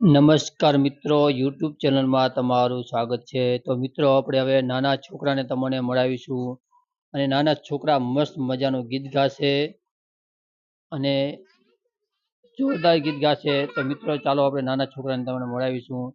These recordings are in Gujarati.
નમસ્કાર મિત્રો યુટ્યુબ ચેનલમાં તમારું સ્વાગત છે. તો મિત્રો, આપણે હવે નાના છોકરાને તમને મળાવીશું. અને નાના છોકરા મસ્ત મજાનું ગીત ગાશે. અને જોરદાર ગીત ગાશે. તો મિત્રો, ચાલો આપણે નાના છોકરાને તમને મળાવીશું.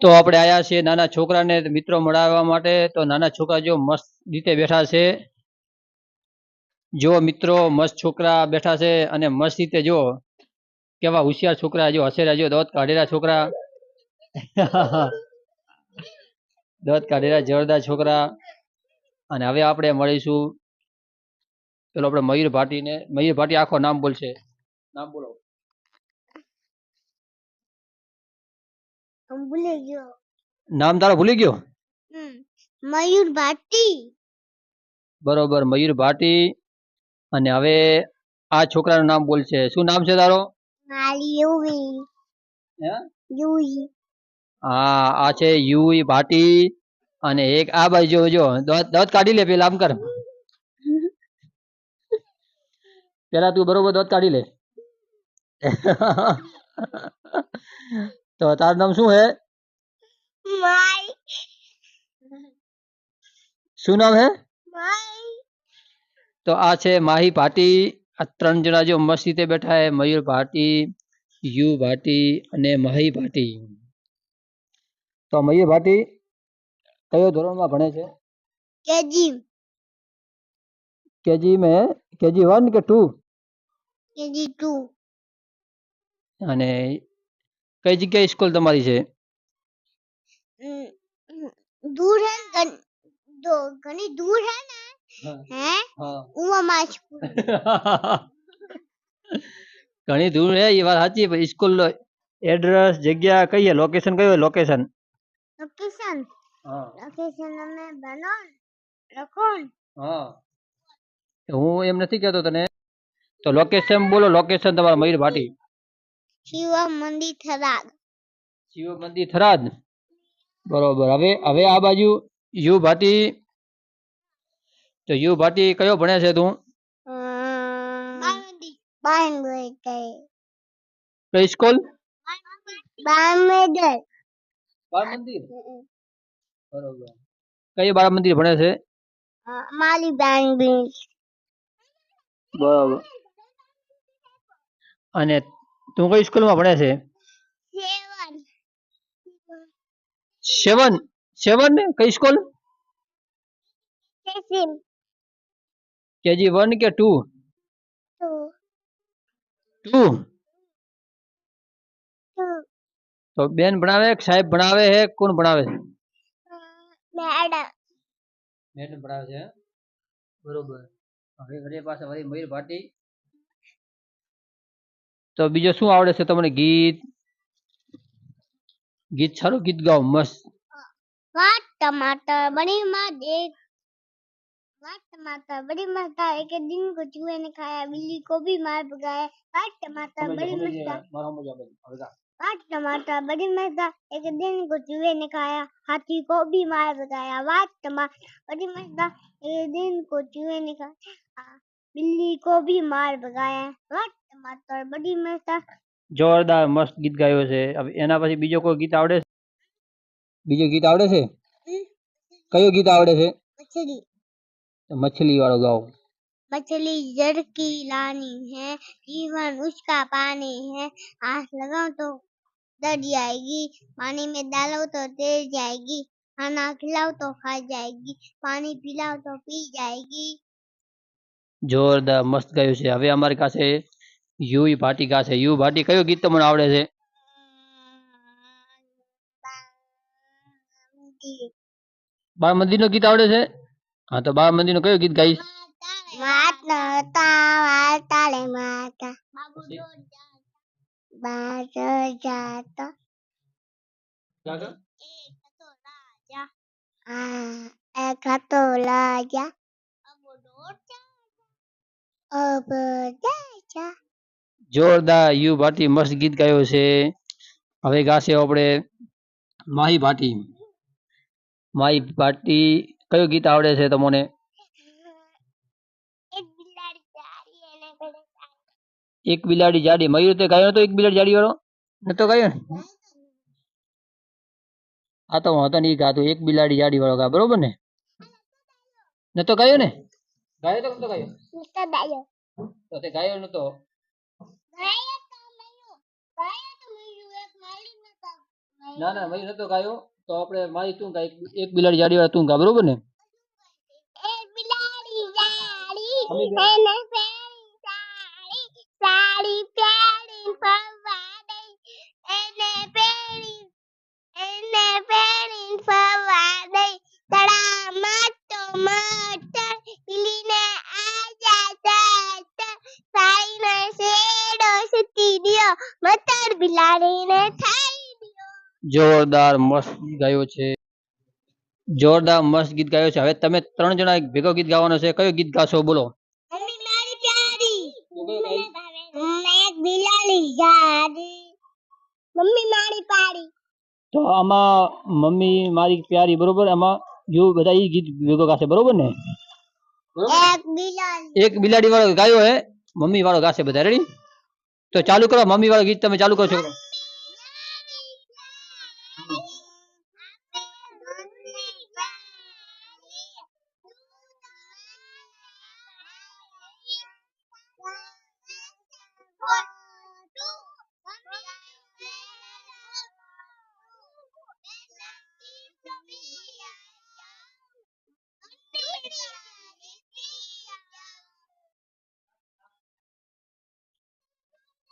તો આપણે આયા છીએ નાના છોકરાને મિત્રો મળાવવા માટે. તો નાના છોકરા જો મસ્ત રીતે બેઠા છે. જો મિત્રો મસ્ત છોકરા બેઠા છે અને મસ્ત રીતે જો કેવા હોશિયાર છોકરા જો હસેરા જો. દોત કાઢેલા છોકરા. દોત કાઢેલા જોરદાર છોકરા. અને હવે આપણે મળીશું. પેલો આપણે મયુર ભાટીને. મયુર ભાટી આખો નામ બોલશે. નામ બોલો. હું ભૂલી ગયો. નામ તારો ભૂલી ગયો? મયુર ભાટી. બરોબર મયુર ભાટી. અને હવે આ છોકરાનું નામ બોલ છે. શું નામ છે તારો? યુવી. યુવી. હા આ છે યુવી ભાટી. અને એક આ બાજુ જો દાંત કાઢી લે પેલા આમ કર. પેલા તું બરોબર દત કાઢી લે. તો તારું નામ શું હે? માય શું નામ હે? તો આ છે માહી ભાટી. આ ત્રણ જણા જો મસ્ત રીતે બેઠા હે. મયુર ભાટી યુ ભાટી અને માહી ભાટી. તો મયુર ભાટી કયો ધોરણમાં ભણે છે? કેજી. કેજી મે? કેજી વન કે ટુ? કેજી 2 અને કઈ જગ્યાએ સ્કૂલ તમારી છે दूर है गन, दो घनी दूर है ना है उमा माय स्कूल ઘણી દૂર હે એ વાત સાચી પણ સ્કૂલ એડ્રેસ જગ્યા કઈ હે લોકેશન કયું લોકેશન लोकेशन હા लोकेशन में बनो रखोन હા હું એમ નથી કહેતો તને તો લોકેશન બોલો લોકેશન તમારા મયુર ભાટી શિવ મંદિર થરાદ. મંદિર બરોબર. હવે હવે આ બાજુ યુ ભાટી તો યુ ભાટી કયો ભણે છે તું? કઈ. સ્કૂલ? અને તું કઈ સ્કૂલમાં ભણે છે? સેવન. સેવન? ને? કઈ સ્કૂલ કેજી વન કે ટુ? ટુ. તો બેન ભણાવે સાહેબ ભણાવે હે? કોણ ભણાવે? છે મેડમ. ભણાવે છે બરોબર. હવે ઘરે પાસે વળી મયુર ભાટી. તો બીજો શું આવડે છે તમને ગીત ગીત સારું ગીત ગાઓ મસ્ત वाट टमाटर बड़ी माँ देख वाट टमाटर बड़ी माता एक दिन को चूहे ने खाया बिल्ली को भी मार भगाया वाट टमाटर बड़ी माता वाट टमाटर बड़ी माता एक दिन को चूहे ने खाया हाथी को भी मार भगाया वाट टमाटर बड़ी माता एक दिन को चूहे ने खाया बिल्ली को भी मार भगाया वाट टमाटर बड़ी माता જોરદાર મસ્ત ગીત ગાયો છે હવે એના પછી બીજો કોઈ ગીત આવડે છે બીજું ગીત આવડે છે કયું ગીત આવડે છે मछली મછલી વાળું ગાઓ मछली जड़ की लानी है जीवन उसका पानी है आस लगाओ तो डर जाएगी पानी में डालो तो तैर जाएगी खाना खिलाओ तो खा जाएगी पानी पिलाओ तो पी जाएगी જોરદાર મસ્ત ગાયું છે હવે અમારી પાસે યુ ભાટી ગાશે યુ ભાટી કયું ગીત તમને આવડે છે બાળ મંદિરનું ગીત આવડે છે હા તો બાળ મંદિરનું કયું ગીત ગાઈશ માતા વાર્તાલે માતા બાજો જાતો એક હતો રાજા જોરદાર યુ ભાટી મસ્ત ગીત ગાયો છે. હવે ગાશે આપણે માહી ભાટી. માહી ભાટી કયું ગીત આવડે છે તમને? એક બિલાડી જાડી મયુર તે ગાયો નતો એક બિલાડી જાડી વાળો નતો ગાયો ને? આ તો હતો નહીં ગાતું એક બિલાડી જાડી વાળો ગા. બરોબર ને? નતો ગાયો ને? ગાયો તો નતો ગાયો. તો તે ગાયો નતો. ના ના મયુર નતો ગાયો. તો આપણે મારી તું ગાય એક- બિલાડી જાડી વાળા તું ગા બરોબર ને? બિલાડી જાડી જોરદાર મસ્ત ગીત ગાયો છે. જોરદાર મસ્ત ગીત ગાયો છે. હવે તમે ત્રણ જણા એક ભેગો ગીત ગાવાનો છે. કયો ગીત ગાશો બોલો? તું આમાં મમ્મી મારી પ્યારી બરોબર? આમાં જો બધા ઈ ગીત ભેગો ગાશે બરોબર ને? એક બિલાડી. એક બિલાડી વાળો ગાયો હે. મમ્મી વાળો ગાશે બધા. રેડી તો ચાલુ કરો. મમ્મી વાળો ગીત તમે ચાલુ કરો છો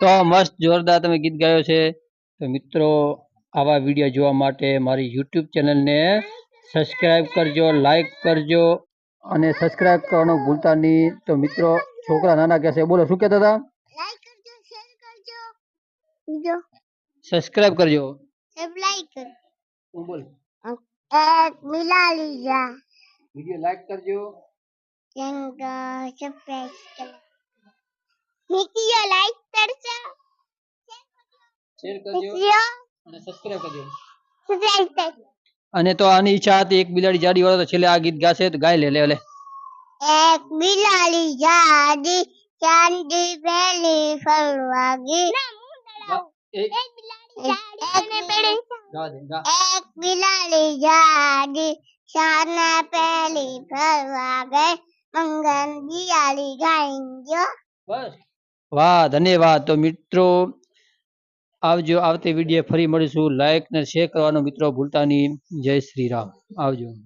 તો મસ્ત જોરદાર તમે ગીત ગાયો છે. તો મિત્રો આવા વીડિયો જોવા માટે મારી યુટ્યુબ ચેનલને સબસ્ક્રાઇબ કરજો લાઈક કરજો અને સબસ્ક્રાઇબ કરવાનું ભૂલતા નહીં. તો મિત્રો છોકરા નાના કહેશે બોલો શું કહેતા હતા? લાઈક કરજો શેર કરજો. બીજો? સબસ્ક્રાઇબ કરજો. સબ લાઈક હું બોલ? એક બિલાડી વીડિયો લાઈક કરજો. સફેદ કલર નીકળ્યો લાઈક કરજો શેર કરજો નીકળ્યો અને સબસ્ક્રાઇબ કરજો। સબસ્ક્રાઇબ કરજો અને તો આની ઈચ્છા હતી એક બિલાડી જાડી વાળો તો છેલ્લે આ ગીત ગાશે તો ગાઈ લે લે લે. એક બિલાડી જાડી ચાંદી પેલી ફરવા ગઈ. એક એક બિલાડી જાડી ગા દે ગા. એક બિલાડી જાડી શાના પેલી ફરવા ગઈ. મંગન બિલાડી ગાઈ ગયો. બસ. વાહ, ધન્યવાદ. તો મિત્રો, આવજો, આવતી વીડિયો ફરી મળીશું. લાઈક ને શેર કરવાનું મિત્રો ભૂલતા નહીં. જય શ્રી રામ. આવજો.